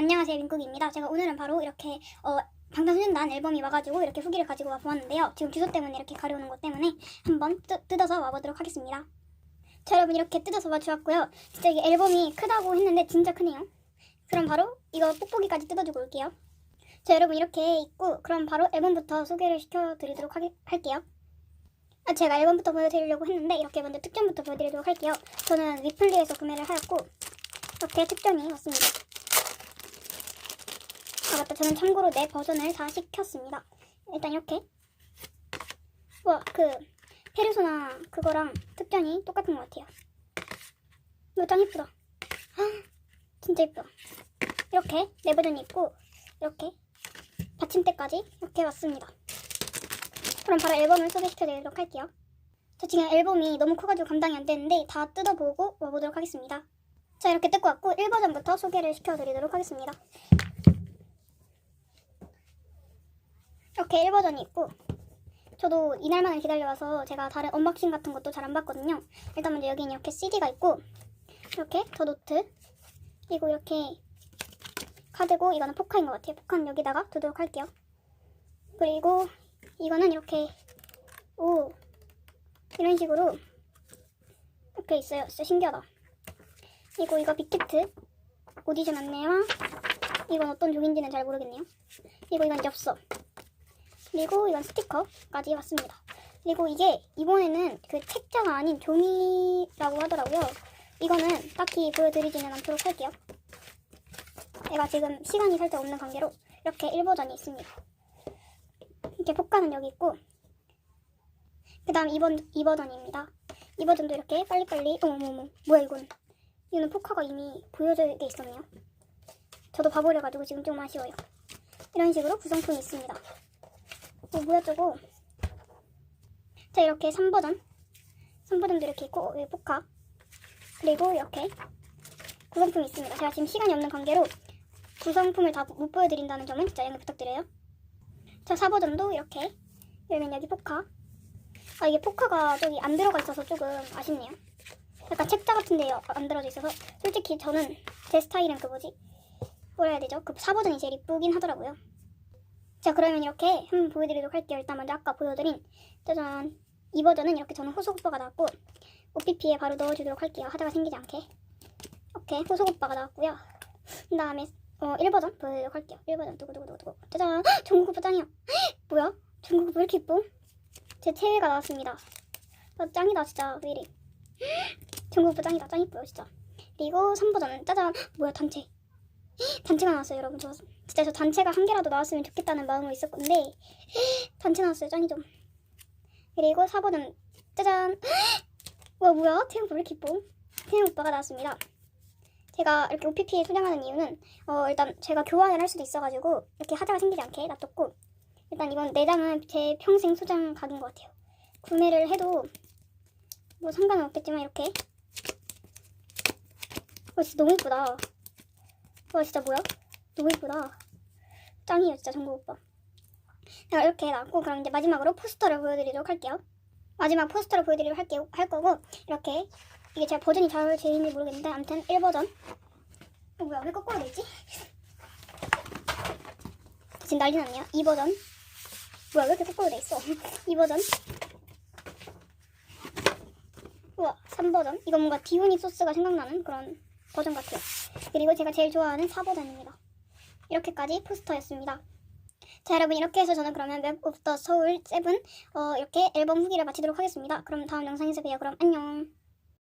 안녕하세요 민국입니다. 제가 오늘은 바로 이렇게 어, 방탄소년단 앨범이 와가지고 이렇게 후기를 가지고 와보았는데요. 지금 주소 때문에 이렇게 가려우는 것 때문에 한번 뜯, 뜯어서 와보도록 하겠습니다. 자 여러분 이렇게 뜯어서 와주었고요. 진짜 이게 앨범이 크다고 했는데 진짜 크네요. 그럼 바로 이거 뽁뽁이까지 뜯어주고 올게요. 자 여러분 이렇게 있고 그럼 바로 앨범부터 소개를 시켜드리도록 하게, 할게요. 아, 제가 앨범부터 보여드리려고 했는데 이렇게 먼저 특전부터 보여드리도록 할게요. 저는 위플리에서 구매를 하였고 이렇게 특전이 왔습니다. 아 맞다 저는 참고로 내 버전을 다 시켰습니다. 일단 이렇게. 와 그 페르소나 그거랑 특전이 똑같은 것 같아요. 이거 짱 예쁘다. 헉, 진짜 예쁘다. 이렇게 내 버전이 있고 이렇게 받침대까지 이렇게 왔습니다. 그럼 바로 앨범을 소개시켜드리도록 할게요. 저 지금 앨범이 너무 커가지고 감당이 안 되는데 다 뜯어보고 와보도록 하겠습니다. 자 이렇게 뜯고 왔고 1버전부터 소개를 시켜드리도록 하겠습니다 이렇게 1버전이 있고 저도 이날만을 기다려와서 제가 다른 언박싱 같은 것도 잘 안 봤거든요. 일단 먼저 여기는 이렇게 CD가 있고 이렇게 더 노트 그리고 이렇게 카드고 이거는 포카인 것 같아요. 포카는 여기다가 두도록 할게요. 그리고 이거는 이렇게 오 이런 식으로 이렇게 있어요. 진짜 신기하다. 그리고 이거 빅히트 오디션 안내와 이건 어떤 종인지는 잘 모르겠네요. 그리고 이건 엽서 그리고 이건 스티커까지 왔습니다. 그리고 이게 이번에는 그 책자가 아닌 종이라고 하더라고요. 이거는 딱히 보여드리지는 않도록 할게요. 제가 지금 시간이 살짝 없는 관계로 이렇게 1버전이 있습니다. 이렇게 포카는 여기 있고 그 다음 2번, 2버전입니다. 2버전도 이렇게 빨리빨리 어머머머 뭐야 이건 이거는 포카가 이미 보여져 있었네요. 저도 봐버려가지고 지금 좀 아쉬워요. 이런 식으로 구성품이 있습니다. 어, 뭐야 저거 자 이렇게 3버전 3버전도 이렇게 있고 여기 포카 그리고 이렇게 구성품이 있습니다. 제가 지금 시간이 없는 관계로 구성품을 다 못 보여드린다는 점은 진짜 양해 부탁드려요. 자 4버전도 이렇게 그러면 여기 포카 아 이게 포카가 저기 안 들어가 있어서 조금 아쉽네요. 약간 책자 같은데 안 들어져 있어서. 솔직히 저는 제 스타일은 그 뭐지? 뭐라 해야 되죠? 그 4버전이 제일 이쁘긴 하더라고요 자 그러면 이렇게 한번 보여드리도록 할게요. 일단 먼저 아까 보여드린 짜잔 이 버전은 이렇게 저는 호속 오빠가 나왔고 OPP에 바로 넣어주도록 할게요. 하다가 생기지 않게 이렇게 호속 오빠가 나왔고요. 그 다음에 어 1버전 보여드리도록 할게요. 1버전 두구두구두구 짜잔 헉, 전국 오빠 짱이야. 헉, 뭐야? 전국 오빠 왜 이렇게 이뻐? 제 최애가 나왔습니다. 아, 짱이다 진짜 왜 이래 전국 오빠 짱이다 짱 이뻐요 진짜 그리고 3버전은 짜잔 헉, 뭐야 단체 단체가 나왔어요 여러분. 저 진짜 저 단체가 한 개라도 나왔으면 좋겠다는 마음으로 있었건데 단체 나왔어요 짱이죠 그리고 4번은 짜잔. 와 뭐야? 오빠 왜 이렇게 이뻐 태영 오빠가 나왔습니다. 제가 이렇게 OPP에 수정하는 이유는 어 일단 제가 교환을 할 수도 있어가지고 이렇게 하자가 생기지 않게 놔뒀고 일단 이건 내장은 제 평생 소장 각인 것 같아요. 구매를 해도 뭐 상관은 없겠지만 이렇게. 와 진짜 너무 이쁘다 와 진짜 뭐야? 너무 이쁘다. 짱이에요 진짜 정국 오빠. 제가 이렇게 나왔고 그럼 이제 마지막으로 포스터를 보여드리도록 할게요. 마지막 포스터를 보여드리도록 할게요. 할 거고 이렇게 이게 제가 버전이 잘 되는지 모르겠는데 아무튼 1버전 어, 뭐야 왜 거꾸로 돼 있지? 지금 난리 났네요. 2버전 뭐야 왜 이렇게 거꾸로 돼 있어? 2버전 우와 3버전 이거 뭔가 디오니 소스가 생각나는 그런 버전 같아요. 그리고 제가 제일 좋아하는 4버전입니다. 이렇게까지 포스터였습니다. 자 여러분 이렇게 해서 저는 그러면 맵 오브 더 서울 7 어, 이렇게 앨범 후기를 마치도록 하겠습니다. 그럼 다음 영상에서 봬요. 그럼 안녕.